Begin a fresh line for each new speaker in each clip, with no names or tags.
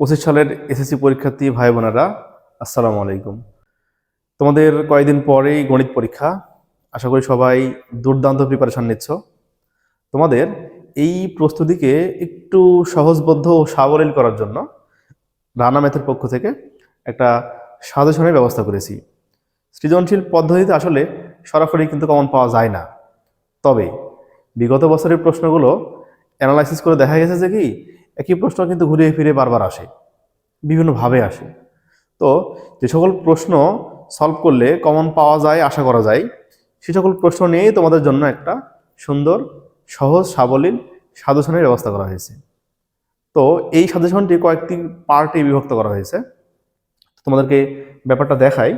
পঁচিশ সালের এসএসসি পরীক্ষার্থী ভাই বোনেরা, আসসালামু আলাইকুম। তোমাদের কয়েকদিন পরেই গণিত পরীক্ষা। আশা করি সবাই দুর্দান্ত প্রিপারেশন নিচ্ছ। তোমাদের এই প্রস্তুতিকে একটু সহজবদ্ধ ও সাবলীল করার জন্য রানা ম্যাথের পক্ষ থেকে একটা সাজেশনের ব্যবস্থা করেছি। সৃজনশীল পদ্ধতিতে আসলে সরাসরি কিন্তু কমন পাওয়া যায় না। তবে বিগত বছরের প্রশ্নগুলো অ্যানালাইসিস করে দেখা গেছে যে কি একই প্রশ্ন কিন্তু ঘুরে ফিরে বারবার আসে, বিভিন্নভাবে আসে। তো যে সকল প্রশ্ন সলভ করলে কমন পাওয়া যায়, আশা করা যায়, সে সকল প্রশ্ন নিয়েই তোমাদের জন্য একটা সুন্দর, সহজ, সাবলীল সাজেশনের ব্যবস্থা করা হয়েছে। তো এই সাজেশনটি কয়েকটি পার্টে বিভক্ত করা হয়েছে। তোমাদেরকে ব্যাপারটা দেখাই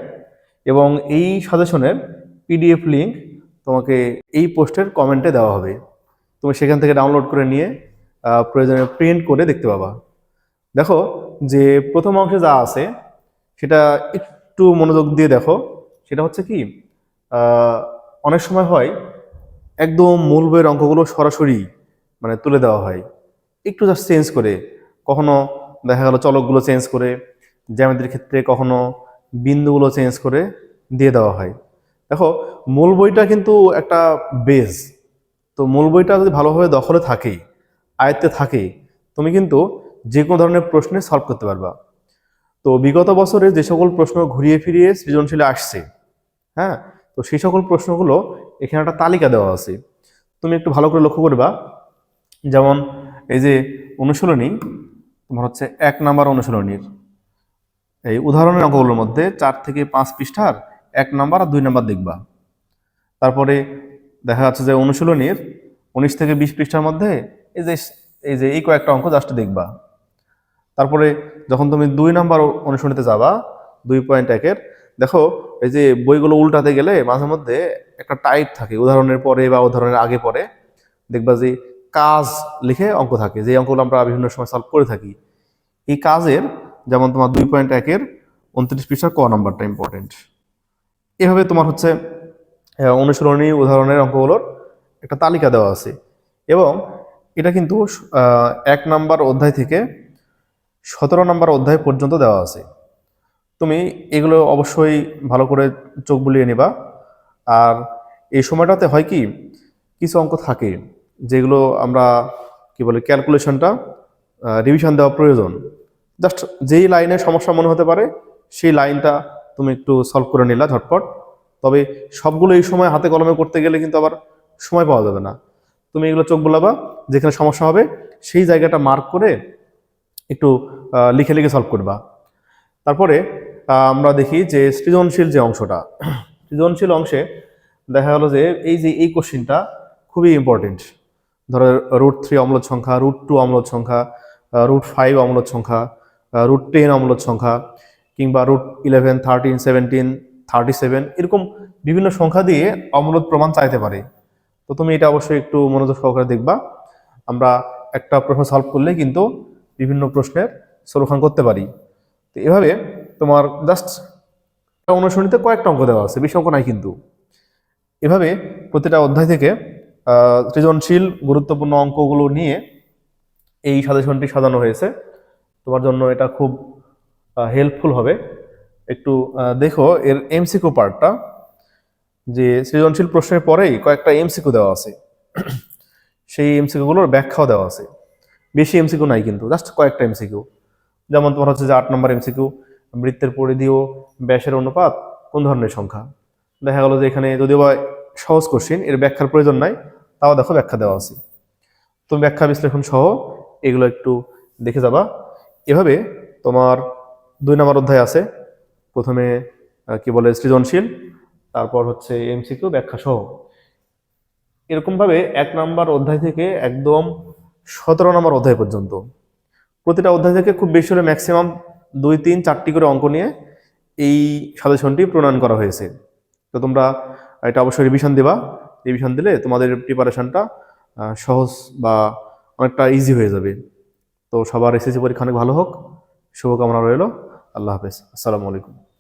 এবং এই সাজেশনের পিডিএফ লিঙ্ক তোমাকে এই পোস্টের কমেন্টে দেওয়া হবে। তুমি সেখান থেকে ডাউনলোড করে নিয়ে প্রয়োজনে প্রিন্ট করে দেখতে পাবা। দেখো যে প্রথম অংশে যা আছে, সেটা একটু মনোযোগ দিয়ে দেখো। সেটা হচ্ছে কি অনেক সময় হয় একদম মূল বইয়ের অঙ্কগুলো সরাসরি মানে তুলে দেওয়া হয়। একটু জাস্ট চেঞ্জ করে, কখনো দেখা গেল চলকগুলো চেঞ্জ করে, জ্যামিতির ক্ষেত্রে কখনো বিন্দুগুলো চেঞ্জ করে দিয়ে দেওয়া হয়। দেখো, মূল বইটা কিন্তু একটা বেজ তো মূল বইটা যদি ভালোভাবে দখলে থাকে আয়ত্তে থাকে, তুমি কিন্তু যে কোনো ধরনের প্রশ্নে সলভ করতে পারবা। তো বিগত বছরে যে সকল প্রশ্ন ঘুরিয়ে ফিরিয়ে সৃজনশীলে আসছে হ্যাঁ? তো সেই সকল প্রশ্নগুলো এখানে একটা তালিকা দেওয়া আছে। তুমি একটু ভালো করে লক্ষ্য করবা। যেমন এই যে অনুশীলনী, তোমার হচ্ছে এক নাম্বার অনুশীলনীর। এই উদাহরণের অঙ্কগুলোর মধ্যে চার থেকে পাঁচ পৃষ্ঠার এক নাম্বার আর দুই নাম্বার দেখবা। তারপরে দেখা যাচ্ছে যে অনুশীলনীর উনিশ থেকে বিশ পৃষ্ঠার মধ্যে এই যে এই যে, এই কয়েকটা অঙ্ক জাস্ট দেখবা। তারপরে যখন তুমি দুই নাম্বার অনুশীলনীতে যাবা, দুই পয়েন্ট একের দেখো, এই যে বইগুলো উল্টাতে গেলে মাঝে মধ্যে একটা টাইপ থাকে, উদাহরণের পরে বা উদাহরণের আগে পরে। দেখবা যে কাজ লিখে অঙ্ক থাকে, যে অঙ্কগুলো আমরা বিভিন্ন সময় সলভ করে থাকি। এই কাজের, যেমন তোমার দুই পয়েন্ট একের উনত্রিশ পৃষ্ঠার ক নাম্বারটা ইম্পর্টেন্ট এভাবে তোমার হচ্ছে অনুসরণী উদাহরণের অঙ্কগুলোর একটা তালিকা দেওয়া আছে। এবং এটা কিন্তু এক নাম্বার অধ্যায় থেকে সতেরো নাম্বার অধ্যায় পর্যন্ত দেওয়া আছে। তুমি এগুলো অবশ্যই ভালো করে চোখ বুলিয়ে নিবা। আর এই সময়টাতে হয় কি, কিছু অঙ্ক থাকে যেগুলো আমরা কি বলে, ক্যালকুলেশনটা রিভিশন দেওয়া প্রয়োজন। জাস্ট যেই লাইনে সমস্যা মনে হতে পারে, সেই লাইনটা তুমি একটু সলভ করে নিলা ঝটপট। তবে সবগুলো এই সময় হাতে কলমে করতে গেলে কিন্তু আবার সময় পাওয়া যাবে না। তুমি এগুলো চোখ বোলাবা, যেখানে সমস্যা হবে, সেই জায়গাটা মার্ক করে একটু লিখে লিখে সলভ করবা। তারপরে আমরা দেখি যে সৃজনশীল যে অংশটা, সৃজনশীল অংশে দেখা গেলো যে এই যে এই কোশ্চিনটা খুবই ইম্পর্টেন্ট ধরো রুট থ্রি অম্লত সংখ্যা রুট টু অম্লত সংখ্যা রুট ফাইভ অম্লত সংখ্যা রুট টেন অম্লত সংখ্যা, কিংবা root eleven thirteen seventeen thirty seven এরকম বিভিন্ন সংখ্যা দিয়ে অম্লত প্রমাণ চাইতে পারে। তো তুমি এটা অবশ্যই একটু মনোযোগ সহকারে দেখবা। আমরা একটা প্রশ্ন সলভ করলে কিন্তু বিভিন্ন প্রশ্নের সলিউশন করতে পারি। তো এভাবে তোমার জাস্ট অনুসরণীতে কয়েকটা অঙ্ক দেওয়া আছে, বেশি অঙ্ক নাই কিন্তু। এভাবে প্রতিটা অধ্যায় থেকে সৃজনশীল গুরুত্বপূর্ণ অঙ্কগুলো নিয়ে এই সাজেশনটি সাজানো হয়েছে। তোমার জন্য এটা খুব হেল্পফুল হবে। একটু দেখো এর এমসিকিউ পার্টটা যে সৃজনশীল প্রশ্নের পরেই কয়েকটা এমসিকিউ দেওয়া আছে। সেই এমসিকিউগুলোর ব্যাখ্যাও দেওয়া আছে। বেশি এমসিকিউ নাই কিন্তু জাস্ট কয়েকটা এমসিকিউ যেমন তোমার হচ্ছে যে আট নম্বর এমসিকিউ বৃত্তের পরিধি ও ব্যাসের অনুপাত কোন ধরনের সংখ্যা? দেখা গেল যে এখানে যদিও বা সহজ কোশ্চিন এর ব্যাখ্যার প্রয়োজন নাই, তাও দেখো ব্যাখ্যা দেওয়া আছে। তুমি ব্যাখ্যা বিশ্লেষণ সহ এগুলো একটু দেখে যাবা। এভাবে তোমার দুই নম্বর অধ্যায় আছে। প্রথমে কি বলে সৃজনশীল তারপর হচ্ছে এমসিকিউ ব্যাখ্যা সহ। এরকমভাবে এক নম্বর অধ্যায় থেকে একদম সতেরো নম্বর অধ্যায় পর্যন্ত। প্রতিটা অধ্যায় থেকে খুব বেশি হলে ম্যাক্সিমাম দুই, তিন, চারটি করে অঙ্ক নিয়ে এই সাজেশনটি প্রণয়ন করা হয়েছে। তো তোমরা এটা অবশ্যই রিভিশন দেবা। রিভিশন দিলে তোমাদের প্রিপারেশনটা সহজ বা অনেকটা ইজি হয়ে যাবে। তো সবার এসএসসি পরীক্ষা অনেক ভালো হোক। শুভকামনা রইল। আল্লাহ হাফেজ। আসসালামু আলাইকুম।